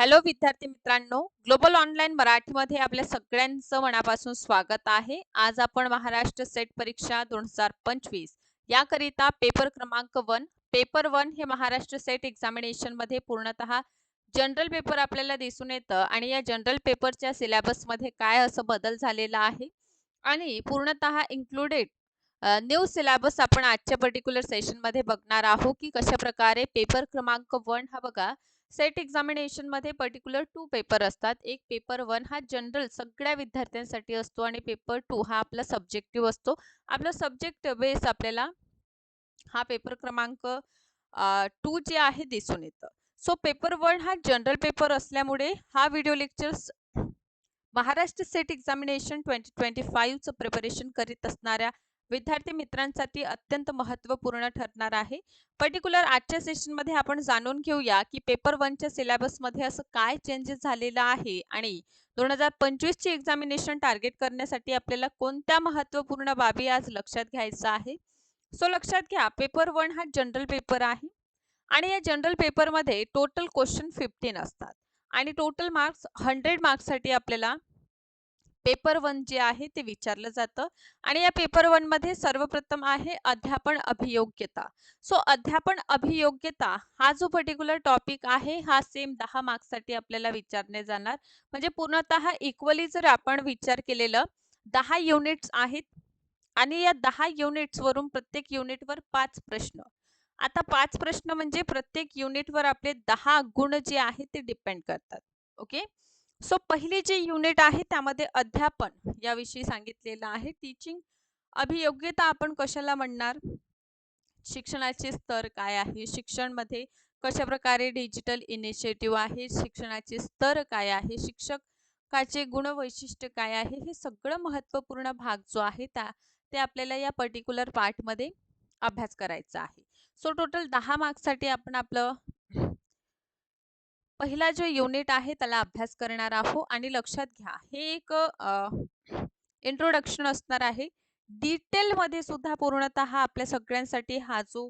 Hello विद्यार्थी मित्रांनो. Global online मराठीमध्ये आपल्या सगळ्यांचं मनापासून स्वागत आहे. आज आपण महाराष्ट्र सेट परीक्षा दोन हजार पंचवीस याकरिता पेपर क्रमांक वन पेपर वन हे महाराष्ट्र सेट एक्झामिनेशनमध्ये पूर्णतः जनरल पेपर आपल्याला दिसून येतं. आणि या जनरल पेपरच्या सिलेबसमध्ये काय असं बदल झालेला आहे? आणि पूर्णतः इन्क्लुडेड न्यू सिलेबस आपण आजच्या पर्टिक्युलर सेशनमध्ये बघणार आहोत की कशा प्रकारे पेपर क्रमांक वन हा बघा सेट एक्झामिनेशनमध्ये पर्टिक्युलर टू पेपर असतात. एक पेपर वन हा जनरल सगळ्या विद्यार्थ्यांसाठी असतो आणि पेपर टू हा आपला सब्जेक्टिव्ह असतो. आपला सब्जेक्ट बेस आपल्याला हा पेपर क्रमांक टू जे आहे दिसून येतं. सो पेपर वन हा जनरल पेपर असल्यामुळे हा video lectures Maharashtra SET examination twenty twenty फाईव्हचं preparation करीत असणाऱ्या विद्यार्थी मित्रांसाठी अत्यंत महत्त्वपूर्ण ठरणार आहे. पर्टिक्युलर आजच्या सेशनमध्ये आपण जाणून घेऊया की पेपर वनच्या सिलेबसमध्ये असं काय चेंजेस झालेलं आहे आणि दोन हजार पंचवीसची एक्झामिनेशन टार्गेट करण्यासाठी आपल्याला कोणत्या महत्त्वपूर्ण बाबी आज लक्षात घ्यायचं आहे? सो लक्षात घ्या पेपर वन हा जनरल पेपर आहे आणि या जनरल पेपरमध्ये टोटल क्वेश्चन फिफ्टीन असतात आणि टोटल मार्क्स हंड्रेड मार्क्ससाठी आपल्याला पेपर वन जे आहे ते विचारलं जातं. आणि या पेपर वनमध्ये सर्वप्रथम आहे अध्यापन अभियोग्यता. सो अध्यापन अभियोग्यता हा जो पर्टिक्युलर टॉपिक आहे हा सेम दहा मार्क्ससाठी आपल्याला विचारले जाणार. म्हणजे पूर्णतः इक्वली जर आपण विचार केलेलं दहा युनिट्स आहेत. आणि या दहा युनिट्स वरून प्रत्येक युनिटवर पाच प्रश्न. आता पाच प्रश्न म्हणजे प्रत्येक युनिटवर आपले दहा गुण जे आहेत ते डिपेंड करतात. ओके सो पहिले जे युनिट आहे त्यामध्ये अध्यापन याविषयी सांगितलेलं आहे. टीचिंग अभियोग्यता आपण कशाला म्हणणार? शिक्षणाचे स्तर काय आहे? शिक्षणमध्ये कशा प्रकारे डिजिटल इनिशिएटिव्ह आहे? शिक्षणाचे स्तर काय आहे? शिक्षकाचे गुणवैशिष्ट्य काय आहे? हे सगळं महत्त्वपूर्ण भाग जो आहे त्या ते आपल्याला या पर्टिक्युलर पार्टमध्ये अभ्यास करायचा आहे. सो टोटल दहा मार्क्ससाठी आपण आपलं पहिला जो युनिट आहे त्याला अभ्यास करणार आहोत आणि लक्षात घ्या. हे एक इंट्रोडक्शन असणार आहे. डिटेलमध्ये सुद्धा पूर्णतः आपल्या सगळ्यांसाठी हा जो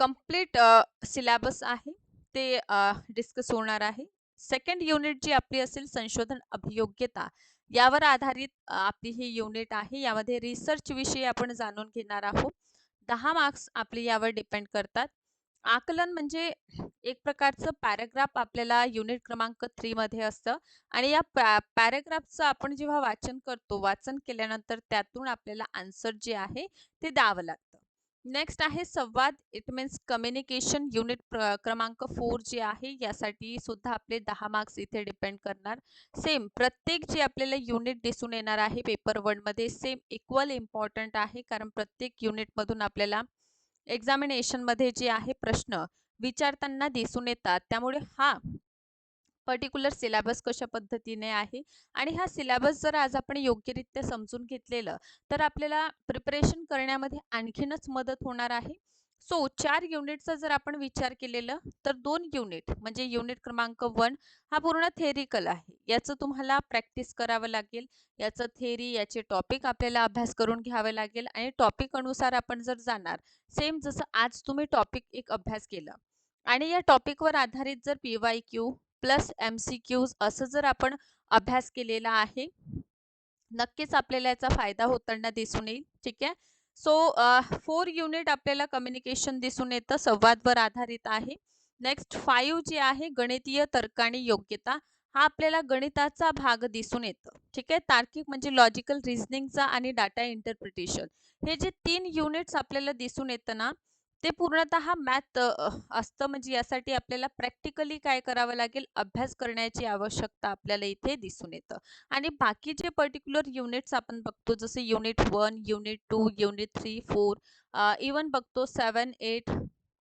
कंप्लीट सिलेबस आहे ते डिस्कस होणार आहे. सेकंड युनिट जी आपली असेल संशोधन अभियोग्यता यावर आधारित आपली ही युनिट आहे. यामध्ये रिसर्च विषयी आपण जाणून घेणार आहोत. दहा मार्क्स आपले यावर डिपेंड करतात. आकलन म्हणजे एक प्रकारचं पॅराग्राफ आपल्याला युनिट क्रमांक थ्री मध्ये असतं. आणि या पॅ पॅराग्राफचं आपण जेव्हा वाचन करतो वाचन केल्यानंतर त्यातून आपल्याला आन्सर जे आहे ते द्यावं लागतं. नेक्स्ट आहे संवाद. इट मीन्स कम्युनिकेशन युनिट क्रमांक फोर जे आहे यासाठी सुद्धा आपले दहा मार्क्स इथे डिपेंड करणार. सेम प्रत्येक जे आपल्याला युनिट दिसून येणार आहे पेपर वनमध्ये सेम इक्वल इम्पॉर्टंट आहे कारण प्रत्येक युनिटमधून आपल्याला एक्झामिनेशनमध्ये जे आहे प्रश्न विचारताना दिसून येतात. त्यामुळे हा पर्टिक्युलर सिलेबस कशा पद्धतीने आहे आणि हा सिलेबस जर आज आपण योग्यरित्या समजून घेतलेलं तर आपल्याला प्रिपरेशन करण्यामध्ये आणखीनच मदत होणार आहे. सो चार युनिटचा जर आपण विचार केलेलं तर दोन युनिट म्हणजे युनिट क्रमांक वन हा पूर्ण थेरिकल आहे. याचं तुम्हाला प्रॅक्टिस करावं लागेल. याचं थेरी याचे टॉपिक आपल्याला अभ्यास करून घ्यावे लागेल आणि टॉपिक अनुसार आपण जर जाणार सेम जसं आज तुम्ही टॉपिक एक अभ्यास केला. आणि या टॉपिकवर आधारित जर P Y Q plus M C Qs असं जर आपण अभ्यास केलेला आहे नक्कीच आपल्याला याचा फायदा होताना दिसून येईल. ठीक आहे? सो फोर युनिट आपल्याला कम्युनिकेशन दिसून येतं. संवादवर आधारित आहे. नेक्स्ट फाईव्ह जे आहे गणितीय तर्काणी योग्यता. हा आपल्याला गणिताचा भाग दिसून येतं. ठीक आहे? तार्किक म्हणजे लॉजिकल रिझनिंगचा आणि डाटा इंटरप्रिटेशन हे जे तीन युनिट्स आपल्याला दिसून येतं ना ते पूर्णतः मॅथ असतं. म्हणजे यासाठी आपल्याला प्रॅक्टिकली काय करावं लागेल? अभ्यास करण्याची आवश्यकता आपल्याला इथे दिसून येतं. आणि बाकी जे पर्टिक्युलर युनिट्स आपण बघतो जसे unit one unit two unit three four even बघतो seven eight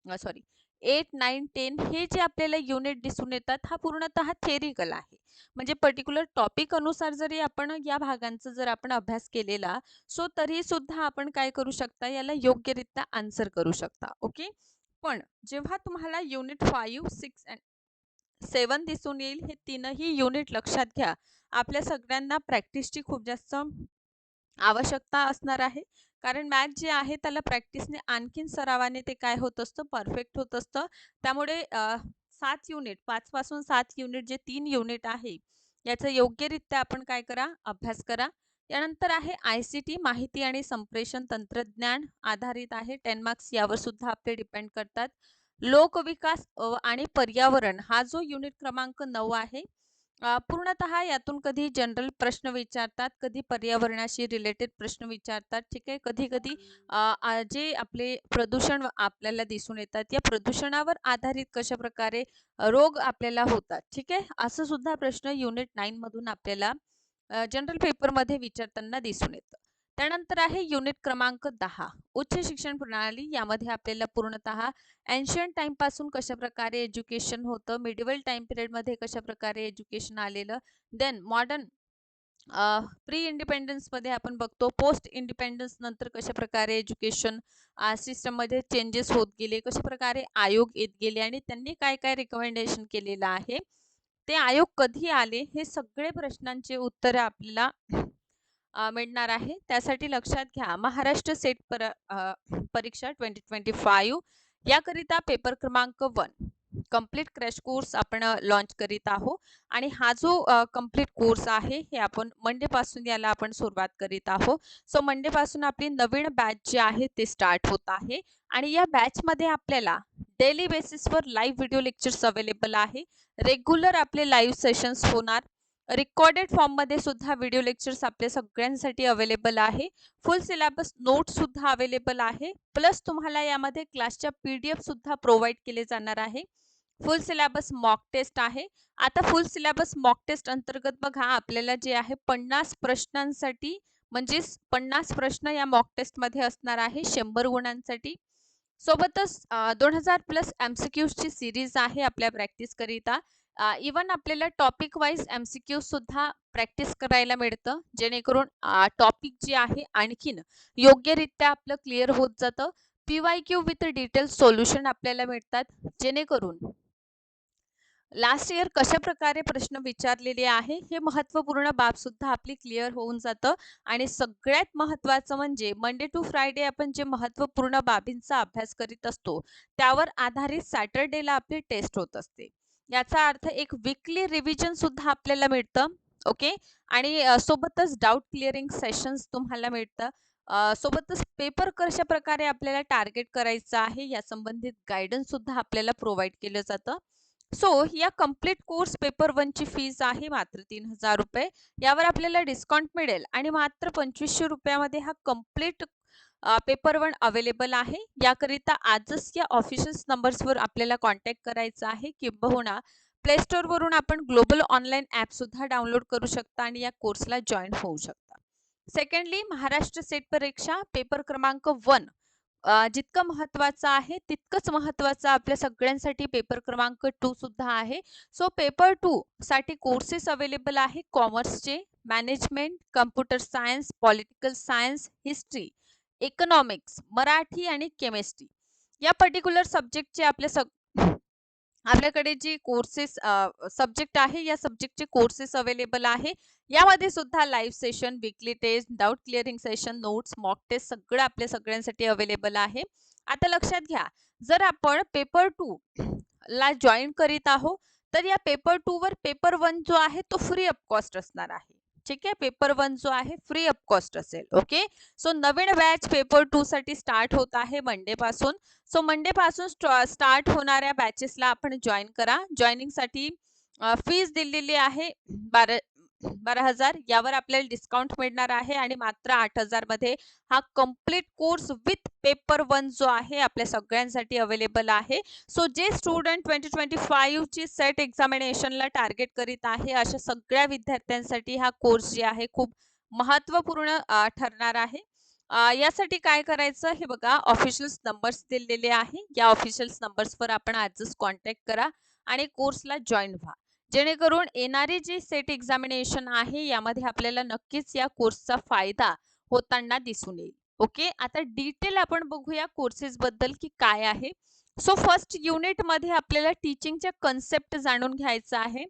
sorry eight nine ten हे जे आपल्याला युनिट दिसून येतात हा पूर्णतः थेरिकल आहे. म्हणजे पर्टिक्युलर टॉपिक अनुसार जरी आपण या भागांचा जर आपण अभ्यास केलेला सो तरी सुद्धा आपण काय करू शकता? याला योग्यरित्या आन्सर करू शकता ओके पण जेव्हा तुम्हाला unit five six and seven दिसून येईल हे तीनही युनिट लक्षात घ्या. आपल्या सगळ्यांना प्रॅक्टिसची खूप जास्त आवश्यकता असणार आहे. कारण मॅथ जे आहे त्याला प्रॅक्टिसने आणखीन सरावाने ते काय होत असतं परफेक्ट होत असतं. त्यामुळे सात युनिट पाचपासून सात युनिट जे तीन युनिट आहे याचा योग्यरित्या आपण काय करा अभ्यास करा. यानंतर आहे आय सी टी माहिती आणि संप्रेषण तंत्रज्ञान आधारित आहे. टेन मार्क्स यावर सुद्धा आपले डिपेंड करतात. लोकविकास आणि पर्यावरण हा जो युनिट क्रमांक नऊ आहे पूर्णतः यातून कधी जनरल प्रश्न विचारतात कधी पर्यावरणाशी रिलेटेड प्रश्न विचारतात ठीक आहे? कधी कधी जे आपले प्रदूषण आपल्याला दिसून येतात या प्रदूषणावर आधारित कशा प्रकारे रोग आपल्याला होतात ठीक आहे? असं सुद्धा प्रश्न युनिट नाईन मधून आपल्याला जनरल पेपरमध्ये विचारताना दिसून येतं. त्यानंतर आहे युनिट क्रमांक दहा. उच्च शिक्षण प्रणाली यामध्ये आपल्याला पूर्णतः एन्शियंट टाईमपासून कशाप्रकारे एज्युकेशन होतं मिडिवल टाईम पिरियडमध्ये कशा प्रकारे एज्युकेशन आलेलं देन मॉडर्न प्री इंडिपेंडन्समध्ये आपण बघतो पोस्ट इंडिपेंडन्स नंतर कशा प्रकारे एज्युकेशन सिस्टममध्ये चेंजेस होत गेले कशा प्रकारे आयोग येत गेले आणि त्यांनी काय काय रिकमेंडेशन केलेलं आहे ते आयोग कधी आले हे सगळे प्रश्नांचे उत्तर आपल्याला मिळणार आहे. त्यासाठी लक्षात घ्या महाराष्ट्र सेट पर परीक्षा ट्वेंटी ट्वेंटी फाईव्ह याकरिता पेपर क्रमांक वन कंप्लीट क्रॅश कोर्स आपण लॉन्च करीत आहोत आणि हा जो कंप्लीट कोर्स आहे हे आपण मंडेपासून याला आपण सुरुवात करीत आहोत. सो मंडेपासून आपली नवीन बॅच जी आहे ते स्टार्ट होत आहे आणि या बॅचमध्ये आपल्याला डेली बेसिसवर लाईव्ह व्हिडिओ लेक्चर्स अवेलेबल आहे. रेग्युलर आपले लाईव्ह सेशन्स होणार. रेकॉर्डेड फॉर्ममध्ये सुद्धा व्हिडिओ लेक्चर्स आपल्या सगळ्यांसाठी अवेलेबल आहे. फुल सिलेबस नोट सुद्धा अवेलेबल आहे. प्लस तुम्हाला यामध्ये क्लासच्या पी डी एफ सुद्धा प्रोव्हाइड केले जाणार आहे. फुल सिलेबस मॉक टेस्ट आहे. आता फुल सिलेबस मॉक टेस्ट अंतर्गत बघा आपल्याला जे आहे पन्नास प्रश्नांसाठी म्हणजेच पन्नास प्रश्न या मॉक टेस्टमध्ये असणार आहे शंभर गुणांसाठी. सोबतच दोन हजार प्लस एम सी क्यूजची सिरीज आहे आपल्या प्रॅक्टिस करिता. इवन आपल्याला टॉपिक वाईज एमसीक्यू क्यू सुद्धा प्रॅक्टिस करायला मिळतं. जेणेकरून टॉपिक जे आहे आणखीन योग्यरित्या आपलं क्लिअर होत जातं. P Y Q with detail solution आपल्याला मिळतात. जेणेकरून लास्ट इयर कशा प्रकारे प्रश्न विचारलेले आहे हे महत्त्वपूर्ण बाब सुद्धा आपली क्लिअर होऊन जातं. आणि सगळ्यात महत्त्वाचं म्हणजे मंडे टू फ्रायडे आपण जे महत्त्वपूर्ण बाबींचा अभ्यास करीत असतो त्यावर आधारित सॅटरडेला आपली टेस्ट होत असते. याचा अर्थ एक विकली रिव्हिजन सुद्धा आपल्याला मिळतं ओके आणि सोबतच डाऊट क्लिअरिंग सेशन्स तुम्हाला मिळतं. सोबतच पेपर कशा प्रकारे आपल्याला टार्गेट करायचं आहे या संबंधित गायडन्स सुद्धा आपल्याला प्रोव्हाइड केलं जातं. सो या कंप्लीट कोर्स पेपर वनची फीज आहे मात्र तीन हजार रुपये. यावर आपल्याला डिस्काउंट मिळेल आणि मात्र पंचवीसशे रुपयामध्ये हा कंप्लीट पेपर वन अवेलेबल आहे. याकरिता आजच या ऑफिशियल नंबर्सवर आपल्याला कॉन्टॅक्ट करायचा आहे किंबहुना हो प्ले आपण ग्लोबल ऑनलाईन ॲपसुद्धा डाउनलोड करू शकता आणि या कोर्सला जॉईन होऊ शकता. सेकंडली महाराष्ट्र सेट परीक्षा पेपर क्रमांक वन. जितकं महत्त्वाचं आहे तितकंच महत्त्वाचं आपल्या सगळ्यांसाठी पेपर क्रमांक टू सुद्धा आहे. सो पेपर टू साठी कोर्सेस अवेलेबल आहे कॉमर्सचे management computer science political science history. Economics Marathi आणि केमिस्ट्री. या पर्टिक्युलर सब्जेक्टचे आपल्या सग आपल्याकडे जी कोर्सेस सब्जेक्ट आहे या सब्जेक्टचे कोर्सेस अवेलेबल आहे. यामध्ये सुद्धा live session weekly test doubt clearing session notes mock test सगळं आपल्या सगळ्यांसाठी अवेलेबल आहे. आता लक्षात घ्या जर आपण पेपर टू ला जॉईन करीत आहोत तर या पेपर टू वर पेपर वन जो आहे तो फ्री ऑफ कॉस्ट असणार आहे. ठीक आहे? पेपर वन जो आहे फ्री ऑफ कॉस्ट असेल ओके सो नवीन बॅच पेपर टू साठी स्टार्ट होत आहे मंडे पासून. सो मंडे पासून स्टार्ट होणाऱ्या बॅचेसला आपण जॉईन करा. जॉईनिंगसाठी फीज दिलेली आहे बारा बारा हजार यावर आपल्याला डिस्काउंट मिळणार आहे आणि मात्र आठ हजारमध्ये हा complete course with paper one जो आहे आपल्या सगळ्यांसाठी अवेलेबल आहे. सो जे स्टुडंट ट्वेंटी ट्वेंटी फाईव्ह ची सेट एक्झामिनेशनला टार्गेट करीत आहे अशा सगळ्या विद्यार्थ्यांसाठी हा कोर्स जे आहे खूप महत्त्वपूर्ण ठरणार आहे. यासाठी काय करायचं हे बघा ऑफिशियल्स नंबर्स दिलेले आहे. या ऑफिशियल्स नंबर्सवर आपण आजच कॉन्टॅक्ट करा आणि कोर्सला जॉईन व्हा. जेणेकरून येणारी जी सेट एक्झामिनेशन आहे यामध्ये आपल्याला नक्कीच या कोर्सचा फायदा होताना दिसून येईल. ओके आता डिटेल आपण बघूया कोर्सेस बद्दल की काय आहे. सो फर्स्ट युनिटमध्ये आपल्याला टीचिंगच्या कन्सेप्ट जाणून घ्यायचं आहे.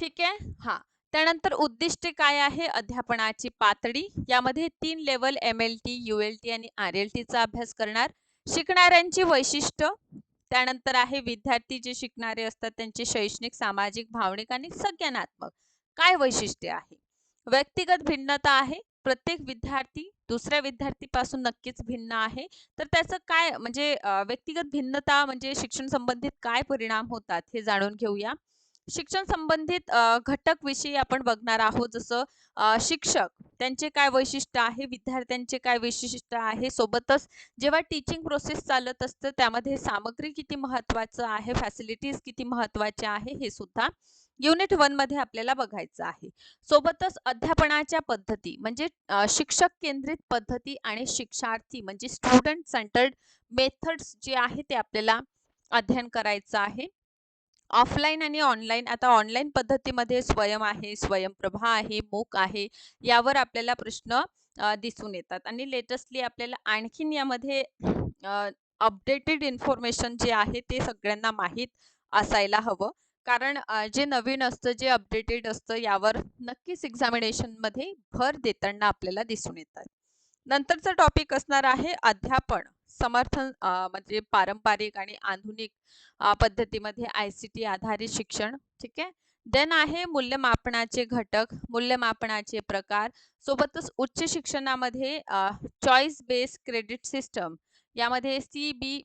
ठीक आहे? हा. त्यानंतर उद्दिष्ट काय आहे? अध्यापनाची पातळी. यामध्ये तीन level M L T U L T आणि आर एल टीचा अभ्यास करणार. शिकणाऱ्यांची वैशिष्ट्य. त्यानंतर आहे विद्यार्थी जे शिकणारे असतात त्यांचे शैक्षणिक सामाजिक भावनिक आणि संज्ञानात्मक काय वैशिष्ट्य आहे? व्यक्तिगत भिन्नता आहे प्रत्येक विद्यार्थी दुसऱ्या विद्यार्थीपासून नक्कीच भिन्न आहे. तर त्याचं काय म्हणजे व्यक्तिगत भिन्नता म्हणजे शिक्षण संबंधित काय परिणाम होतात हे जाणून घेऊया. शिक्षण संबंधित घटक विषयी आपण बघणार आहोत जसं शिक्षक त्यांचे काय वैशिष्ट्य आहे विद्यार्थ्यांचे काय वैशिष्ट्य आहे सोबतच जेव्हा टीचिंग प्रोसेस चालत असतं त्यामध्ये सामग्री किती महत्वाचं आहे फॅसिलिटीज किती महत्त्वाच्या आहे हे सुद्धा युनिट वनमध्ये आपल्याला बघायचं आहे. सोबतच अध्यापनाच्या पद्धती म्हणजे शिक्षक केंद्रित पद्धती आणि शिक्षार्थी म्हणजे स्टुडंट सेंटर्ड मेथड्स जे आहे ते आपल्याला अध्ययन करायचं आहे. ऑफलाईन आणि ऑनलाईन आता ऑनलाईन पद्धतीमध्ये स्वयं आहे स्वयंप्रभा आहे मूक आहे यावर आपल्याला प्रश्न दिसून येतात. आणि लेटेस्टली आपल्याला आणखीन यामध्ये अपडेटेड इन्फॉर्मेशन जे आहे ते सगळ्यांना माहीत असायला हवं. कारण जे नवीन असतं जे अपडेटेड असतं यावर नक्कीच एक्झामिनेशनमध्ये भर देताना आपल्याला दिसून येतात. नंतरचा टॉपिक असणार आहे अध्यापन. समर्थन म्हणजे पारंपरिक आणि आधुनिक पद्धतीमध्ये आय सी टी आधारित शिक्षण ठीक आहे? देन आहे मूल्यमापनाचे घटक मूल्यमापनाचे प्रकार. सोबतच उच्च शिक्षणामध्ये चॉईस बेस्ड क्रेडिट सिस्टम यामध्ये सी बी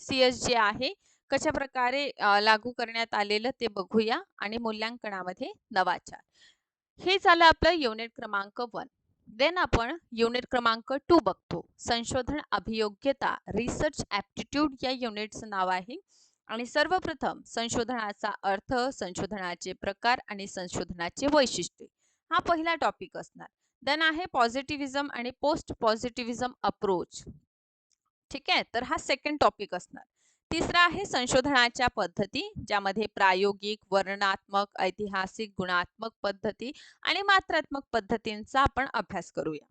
सी एस जे आहे कशा प्रकारे लागू करण्यात आलेलं ते बघूया आणि मूल्यांकनामध्ये नवाचार. हे झालं आपलं युनिट क्रमांक वन देन आपण युनिट क्रमांक टू बघतो. संशोधन अभियोग्यता रिसर्च ॲप्टिट्यूड या युनिटचं नाव आहे. आणि सर्वप्रथम संशोधनाचा अर्थ संशोधनाचे प्रकार आणि संशोधनाचे वैशिष्ट्ये. हा पहिला टॉपिक असणार. देन आहे पॉझिटिव्हिजम आणि पोस्ट पॉझिटिव्हिजम अप्रोच ठीक? आहे तर हा सेकंड टॉपिक असणार. तिसरा आहे संशोधनाच्या पद्धती ज्यामध्ये प्रायोगिक वर्णनात्मक ऐतिहासिक गुणात्मक पद्धती आणि मात्रात्मक पद्धतींचा आपण अभ्यास करूया.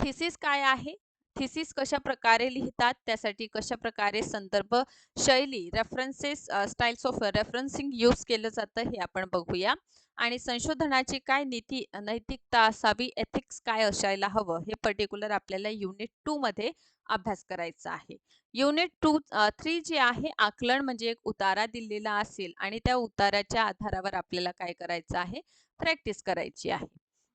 थिसिस काय आहे? थिसिस कशा प्रकारे लिहितात? त्यासाठी कशा प्रकारे संदर्भ शैली references styles of referencing use केलं जातं हे आपण बघूया. आणि संशोधनाची काय नीती नैतिकता असावी एथिक्स काय असायला हवं हे पर्टिक्युलर आपल्याला युनिट टू मध्ये अभ्यास करायचा आहे. युनिट टू थ्री जे आहे आकलन म्हणजे एक उतारा दिलेला असेल आणि त्या उताराच्या आधारावर आपल्याला काय करायचं आहे? प्रॅक्टिस करायची आहे.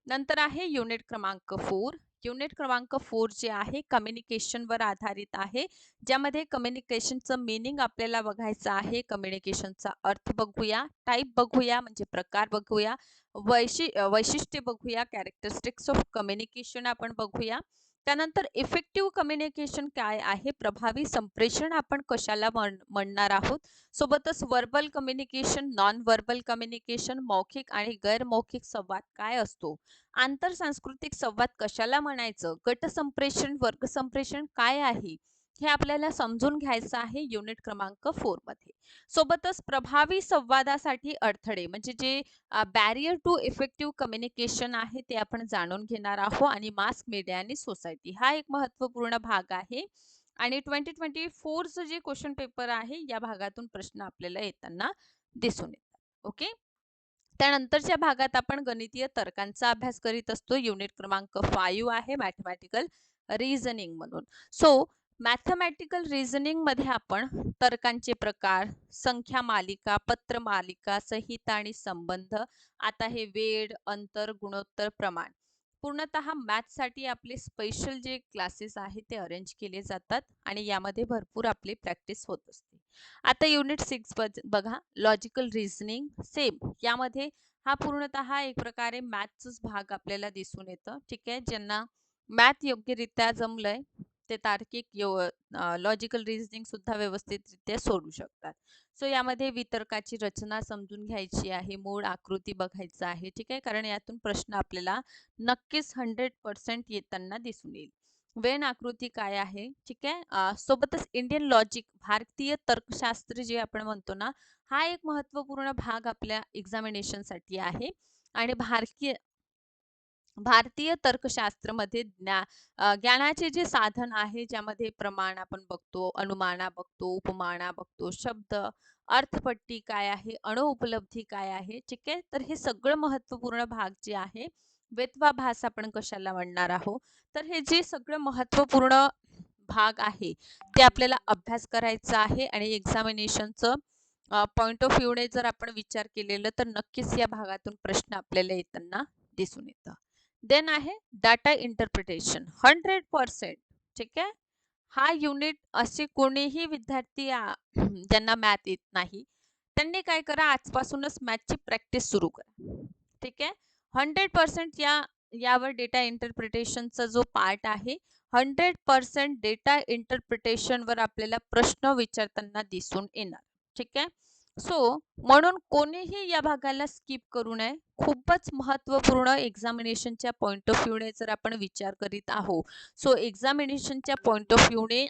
नंतर आहे युनिट क्रमांक फोर युनिट क्रमांक फोर जे आहे कम्युनिकेशनवर आधारित आहे ज्यामध्ये कम्युनिकेशनचं मिनिंग आपल्याला बघायचं आहे. कम्युनिकेशनचा अर्थ बघूया टाईप बघूया म्हणजे प्रकार बघूया वैशि वैशिष्ट्य बघूया कॅरेक्टरिस्टिक्स ऑफ कम्युनिकेशन आपण बघूया. त्यानंतर इफेक्टिव्ह कम्युनिकेशन काय आहे? प्रभावी संप्रेषण आपण कशाला म्हणणार आहोत? सोबतच verbal communication non verbal communication मौखिक आणि गैरमौखिक संवाद काय असतो? आंतरसांस्कृतिक संवाद कशाला म्हणायचं? गट संप्रेषण वर्ग संप्रेषण काय आहे? हे आपल्याला समजून घ्यायचं आहे युनिट क्रमांक फोरमध्ये. सोबतच प्रभावी संवादासाठी अडथळे म्हणजे जे बॅरियर टू इफेक्टिव्ह कम्युनिकेशन आहे ते आपण जाणून घेणार आहोत आणि मास मीडिया आणि सोसायटी हा एक महत्त्वपूर्ण भाग आहे आणि ट्वेंटी ट्वेंटी फोरचं जे क्वेश्चन पेपर आहे या भागातून प्रश्न आपल्याला येताना दिसून येतात. ओके? त्यानंतरच्या भागात आपण गणितीय तर्कांचा अभ्यास करीत असतो. युनिट क्रमांक फाईव्ह आहे मॅथमॅटिकल रिझनिंग म्हणून. सो मॅथमॅटिकल रिझनिंगमध्ये आपण तर्कांचे प्रकार संख्या मालिका पत्र मालिका संहिता आणि संबंध आता हे वेळ अंतर गुणोत्तर प्रमाण. पूर्णतः साठी आपले स्पेशल जे क्लासेस आहेत ते अरेंज केले जातात आणि यामध्ये भरपूर आपली प्रॅक्टिस होत असते. आता युनिट सिक्स बघा लॉजिकल रिझनिंग सेम यामध्ये हा पूर्णतः एक प्रकारे मॅथचाच भाग आपल्याला दिसून येतं ठीक आहे? ज्यांना मॅथ योग्यरित्या जमलंय ते तार्किक यो लॉजिकल रिझनिंग सुद्धा व्यवस्थितरित्या सोडू शकतात. सो यामध्ये वितर्काची रचना समजून घ्यायची आहे मूळ आकृती बघायचं आहे ठीक आहे? कारण यातून प्रश्न आपल्याला नक्कीच हंड्रेड पर्सेंट येताना दिसून येईल. वेन आकृती काय आहे? ठीक आहे? सोबतच इंडियन लॉजिक भारतीय तर्कशास्त्र जे आपण म्हणतो ना हा एक महत्त्वपूर्ण भाग आपल्या एक्झामिनेशनसाठी आहे. आणि भारतीय भारतीय तर्कशास्त्रामध्ये ज्ञा ज्ञानाचे जे साधन आहे ज्यामध्ये प्रमाण आपण बघतो अनुमाना बघतो उपमाना बघतो शब्द अर्थपट्टी काय आहे अणुउपलब्धी काय आहे ठीक आहे? तर हे सगळं महत्त्वपूर्ण भाग जे आहे वेत्वाभास आपण कशाला म्हणणार आहोत? तर हे जे सगळं महत्त्वपूर्ण भाग आहे ते आपल्याला अभ्यास करायचा आहे आणि एक्झामिनेशनचं पॉइंट ऑफ व्ह्यूने जर आपण विचार केलेलं तर नक्कीच या भागातून प्रश्न आपल्याला येताना दिसून येतं. देन आहे डाटा इंटरप्रिटेशन हंड्रेड पर्सेंट ठीक आहे? हा युनिट असे कोणीही विद्यार्थी ज्यांना मॅथ येत नाही त्यांनी काय करा आजपासूनच मॅथची प्रॅक्टिस सुरू करा. ठीक आहे? हंड्रेड पर्सेंट या यावर डेटा इंटरप्रिटेशनचा जो पार्ट आहे हंड्रेड पर्सेंट डेटा इंटरप्रिटेशनवर आपल्याला प्रश्न विचारताना दिसून येणार. ठीक आहे? सो म्हणून कोणीही या भागाला स्किप करू नये. खूपच महत्त्वपूर्ण एक्झामिनेशनच्या पॉईंट ऑफ व्ह्यूने जर आपण विचार करीत आहोत. सो एक्झामिनेशनच्या पॉईंट ऑफ व्ह्यूने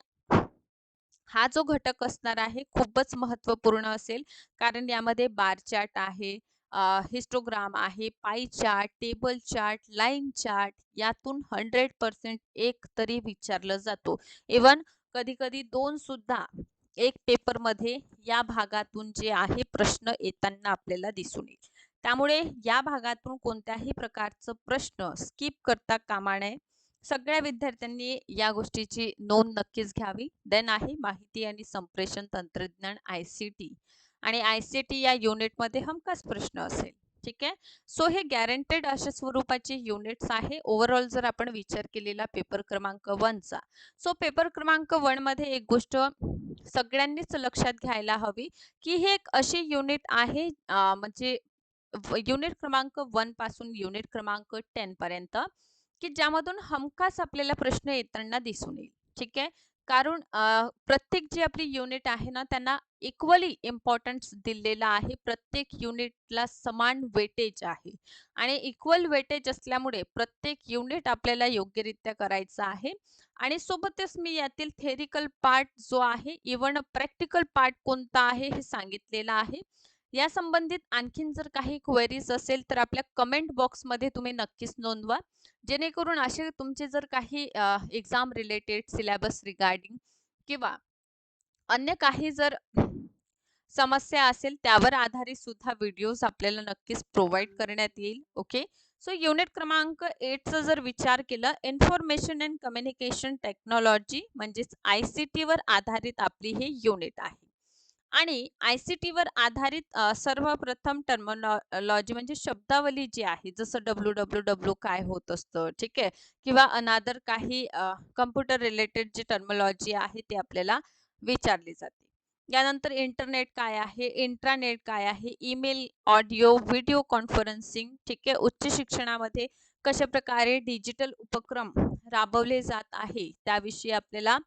हा जो घटक असणार आहे खूपच महत्त्वपूर्ण असेल. कारण यामध्ये बार चार्ट आहे हिस्टोग्राम आहे pie chart table chart line chart यातून हंड्रेड पर्सेंट एक तरी विचारलं जातो. इवन कधी कधी दोन सुद्धा एक पेपरमध्ये या भागातून जे आहे प्रश्न येताना आपल्याला दिसून येईल. त्यामुळे या भागातून कोणत्याही प्रकारचं प्रश्न स्किप करता कामा नये. सगळ्या विद्यार्थ्यांनी या गोष्टीची नोंद नक्कीच घ्यावी. देन आहे माहिती आणि संप्रेषण तंत्रज्ञान आय सी टी आणि आय सी टी या युनिटमध्ये हमखास प्रश्न असेल. ठीक आहे? सो हे गॅरंटेड अशा स्वरूपाचे युनिट्स आहे. ओव्हरऑल जर आपण विचार केलेला पेपर क्रमांक वनचा सो पेपर क्रमांक वनमध्ये एक गोष्ट सगळ्यांनीच लक्षात घ्यायला हवी की हे एक अशी युनिट आहे म्हणजे युनिट क्रमांक वनपासून युनिट क्रमांक टेन पर्यंत की ज्यामधून हमखास आपल्याला प्रश्न येताना दिसून येईल. ठीक आहे? कारण प्रत्येक जी आपली युनिट आहे ना त्यांना इक्वली इम्पॉर्टन्स दिलेला आहे. प्रत्येक युनिटला समान वेटेज आहे. आणि इक्वल वेटेज असल्यामुळे प्रत्येक युनिट आपल्याला योग्यरित्या करायचं आहे. आणि सोबतच मी यातील थेरिकल पार्ट जो आहे इवन प्रॅक्टिकल पार्ट कोणता आहे हे सांगितलेलं आहे. या संबंधित आणखीन जर काही क्वेरीज असेल तर आपल्या कमेंट बॉक्समध्ये तुम्ही नक्कीच नोंदवा. जेणेकरून असे तुमचे जर काही एक्झाम रिलेटेड सिलेबस रिगार्डिंग किंवा अन्य काही जर समस्या असेल त्यावर आधारित सुद्धा व्हिडिओज आपल्याला नक्कीच प्रोव्हाइड करण्यात येईल. ओके सो युनिट क्रमांक एटचा जर विचार केला इन्फॉर्मेशन अँड कम्युनिकेशन टेक्नॉलॉजी म्हणजेच आय सी टीवर आधारित आपली हे युनिट आहे. आणि आय सी टीवर आधारित सर्वप्रथम टर्मोलॉजी म्हणजे शब्दावली जी आहे जसं डब्ल्यू डब्ल्यू डब्ल्यू काय होत असतं ठीक आहे? किंवा अनादर काही कम्प्युटर रिलेटेड जे टर्मोलॉजी आहे ती आपल्याला विचारली जाते. यानंतर इंटरनेट काय आहे? इंट्रानेट काय आहे? ईमेल ऑडिओ व्हिडिओ कॉन्फरन्सिंग ठीक आहे? उच्च शिक्षणामध्ये कशा प्रकारे डिजिटल उपक्रम राबवले जात आहे त्याविषयी आपल्याला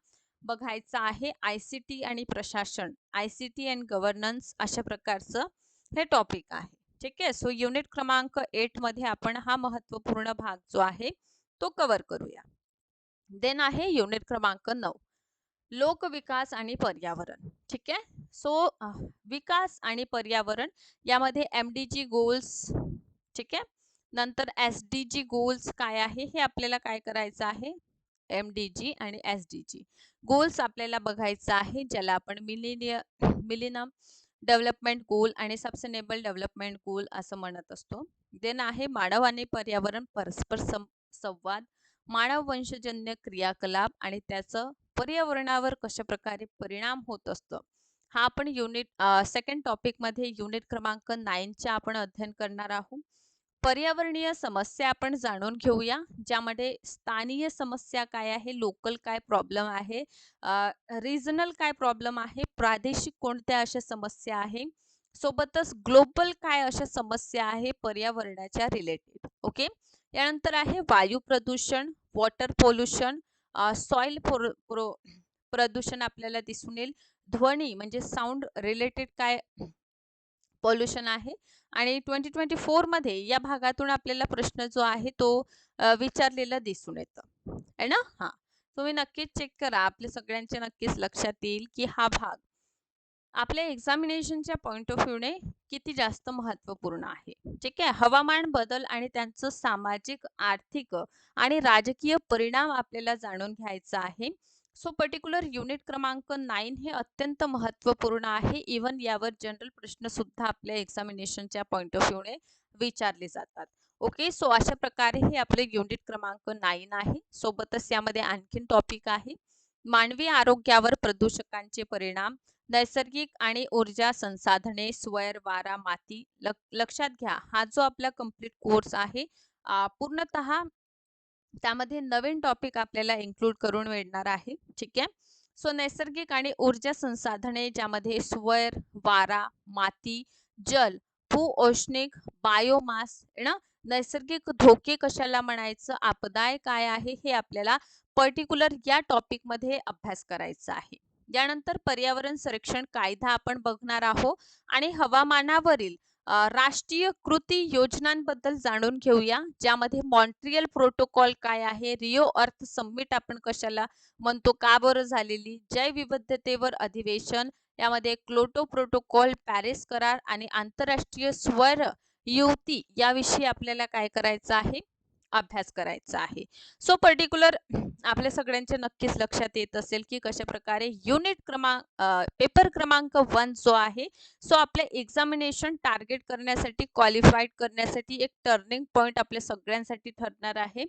बघायचं आहे आय सी टी आणि प्रशासन. I C T and governance अशा प्रकारचं हे टॉपिक आहे. ठीक आहे? सो युनिट क्रमांक एटमध्ये आपण हा महत्त्वपूर्ण भाग जो आहे तो कव्हर करूया. देन आहे युनिट क्रमांक नऊ. लोकविकास आणि पर्यावरण. ठीक आहे? सो विकास आणि पर्यावरण यामध्ये एम डी जी गोल्स ठीक आहे? नंतर एस डी जी गोल्स काय आहे? हे आपल्याला काय करायचं आहे? एम डी जी आणि एस डी जी गोल्स आपल्याला बघायचं आहे ज्याला आपण मिलिनिय मिलिनम डेव्हलपमेंट गोल आणि सबसेनेबल डेव्हलपमेंट गोल असं म्हणत असतो. देन आहे मानव आणि पर्यावरण परस्पर संवाद मानव वंशजन्य क्रियाकलाप आणि त्याचं पर्यावरणावर कशा प्रकारे परिणाम होत असतो. हा आपण युनिट सेकंड टॉपिकमध्ये युनिट क्रमांक नाईनच्या आपण अध्ययन करणार आहोत. पर्यावरणीय समस्या आपण जाणून घेऊया ज्यामध्ये स्थानीय समस्या काय आहे लोकल काय प्रॉब्लेम आहे रिजनल काय प्रॉब्लेम आहे प्रादेशिक कोणत्या अशा समस्या आहे सोबतच ग्लोबल काय अशा समस्या आहे पर्यावरणाच्या रिलेटेड ओके यानंतर आहे वायू प्रदूषण वॉटर पोल्युशन सॉइल प्रो प्रदूषण आपल्याला दिसून येईल. ध्वनी म्हणजे साऊंड रिलेटेड काय पॉल्युशन आहे. आणि ट्वेंटी ट्वेंटी फोरमध्ये या भागातून आपल्याला प्रश्न जो आहे तो विचारलेला दिसून येतो. आहे ना? हा. तुम्ही नक्कीच चेक करा. आपल्या सगळ्यांच्या नक्कीच लक्षात येईल की हा भाग आपल्या एक्झामिनेशनच्या पॉईंट ऑफ व्ह्यूने किती जास्त महत्त्वपूर्ण आहे. ठीक आहे? हवामान बदल आणि त्यांचं सामाजिक आर्थिक आणि राजकीय परिणाम आपल्याला जाणून घ्यायचा आहे. सो पर्टिक्युलर युनिट क्रमांक नाईन हे अत्यंत महत्त्वपूर्ण आहे. इवन यावर जनरल प्रश्न सुद्धा आपल्या एक्झामिनेशनच्या पॉईंट ऑफ व्ह्यूने विचारले जातात. ओके सो अशा प्रकारे हे आपले युनिट क्रमांक नाईन आहे. सोबतच यामध्ये आणखीन टॉपिक आहे. मानवी आरोग्यावर प्रदूषकांचे परिणाम नैसर्गिक आणि ऊर्जा संसाधने स्वैर वारा माती लक्षात घ्या. हा जो आपला कंप्लीट कोर्स आहे पूर्णतः त्यामध्ये नवीन टॉपिक आपल्याला इन्क्लूड करून मिळणार आहे. ठीक आहे? सो नैसर्गिक आणि ऊर्जा संसाधने ज्यामध्ये स्वर वारा माती जल भू औष्णिक बायोमास ना नैसर्गिक धोके कशाला म्हणायचं आपदाय काय आहे हे आपल्याला पर्टिक्युलर या टॉपिकमध्ये अभ्यास करायचा आहे. यानंतर पर्यावरण संरक्षण कायदा आपण बघणार आहोत आणि हवामानावरील राष्ट्रीय कृती योजनांबद्दल जाणून घेऊया ज्यामध्ये मॉन्ट्रियल प्रोटोकॉल काय आहे रिओ अर्थ समिट आपण कशाला म्हणतो का बरं झालेली जैवविविधतेवर अधिवेशन यामध्ये क्लोटो प्रोटोकॉल पॅरिस करार आणि आंतरराष्ट्रीय स्वर युती याविषयी आपल्याला काय करायचं आहे? अभ्यास करायचा आहे. सो पर्टिक्युलर आपल्या सगळ्यांच्या नक्कीच लक्षात येत असेल की कशा प्रकारे युनिट क्रमांक पेपर क्रमांक वन जो आहे सो आपल्या एक्झामिनेशन टार्गेट करण्यासाठी क्वालिफाईड करण्यासाठी एक टर्निंग पॉईंट आपल्या सगळ्यांसाठी ठरणार आहे.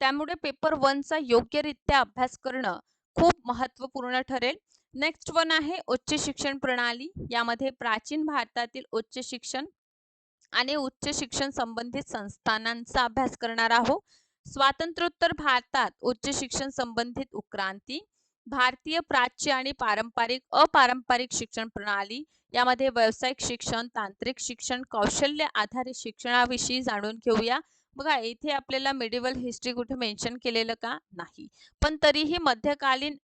त्यामुळे पेपर वनचा योग्यरित्या अभ्यास करणं खूप महत्त्वपूर्ण ठरेल. नेक्स्ट वन आहे उच्च शिक्षण प्रणाली. यामध्ये प्राचीन भारतातील उच्च शिक्षण आणि उच्च शिक्षण संबंधित संस्थानांचा अभ्यास करणार आहोत. स्वातंत्र्योत्तर भारतात उच्च शिक्षण संबंधित उत्क्रांती भारतीय प्राच्य आणि पारंपरिक अपारंपरिक शिक्षण प्रणाली यामध्ये व्यावसायिक शिक्षण तांत्रिक शिक्षण कौशल्य आधारित शिक्षणाविषयी जाणून घेऊया. बघा इथे आपल्याला मिडिवल हिस्ट्री कुठे मेन्शन केलेलं का? नाही. पण तरीही मध्यकालीन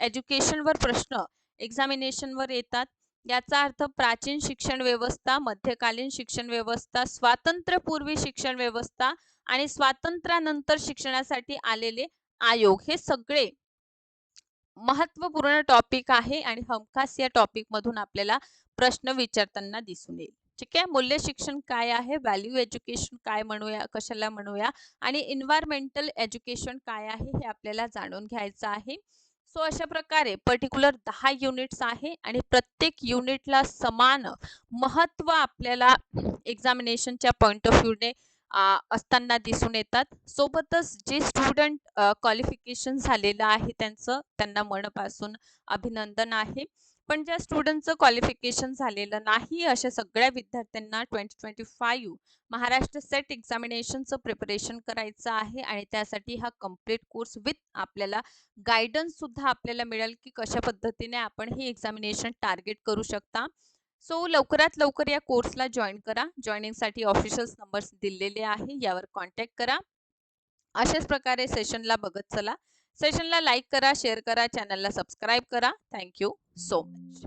एज्युकेशनवर प्रश्न एक्झामिनेशनवर येतात. याचा अर्थ प्राचीन शिक्षण व्यवस्था मध्यकालीन शिक्षण व्यवस्था स्वातंत्र्यपूर्वी शिक्षण व्यवस्था आणि स्वातंत्र्यानंतर शिक्षणासाठी आलेले आयोग हे सगळे महत्त्वपूर्ण टॉपिक आहे आणि हमखास या टॉपिक मधून आपल्याला प्रश्न विचारताना दिसून येईल. ठीक आहे? मूल्य शिक्षण काय आहे? व्हॅल्यू एज्युकेशन काय म्हणूया? कशाला म्हणूया? आणि इन्व्हायरमेंटल एज्युकेशन काय आहे? हे आपल्याला जाणून घ्यायचं आहे. सो अशा प्रकारे पर्टिक्युलर दहा युनिट्स आहे आणि प्रत्येक युनिटला समान महत्त्व आपल्याला एक्झामिनेशनच्या पॉईंट ऑफ व्ह्यूने असताना दिसून येतात. सोबतच जे स्टुडंट क्वालिफिकेशन झालेलं आहे त्यांचं त्यांना मनापासून अभिनंदन आहे. पण ज्या स्टुडंटचं क्वालिफिकेशन झालेलं नाही अशा सगळ्या विद्यार्थ्यांना twenty twenty five Maharashtra SET एक्झामिनेशनचं preparation करायचं आहे आणि त्यासाठी हा कंप्लीट कोर्स विथ आपल्याला गायडन्स सुद्धा आपल्याला मिळेल की कशा पद्धतीने आपण हे एक्झामिनेशन टार्गेट करू शकता. सो लवकरात लवकर या कोर्सला जॉईन करा. जॉईनिंगसाठी ऑफिशियल नंबर्स दिलेले आहे. यावर कॉन्टॅक्ट करा. अशाच प्रकारे सेशनला बघत चला. सेशनला लाईक करा शेअर करा चॅनलला सबस्क्राईब करा. Thank you so much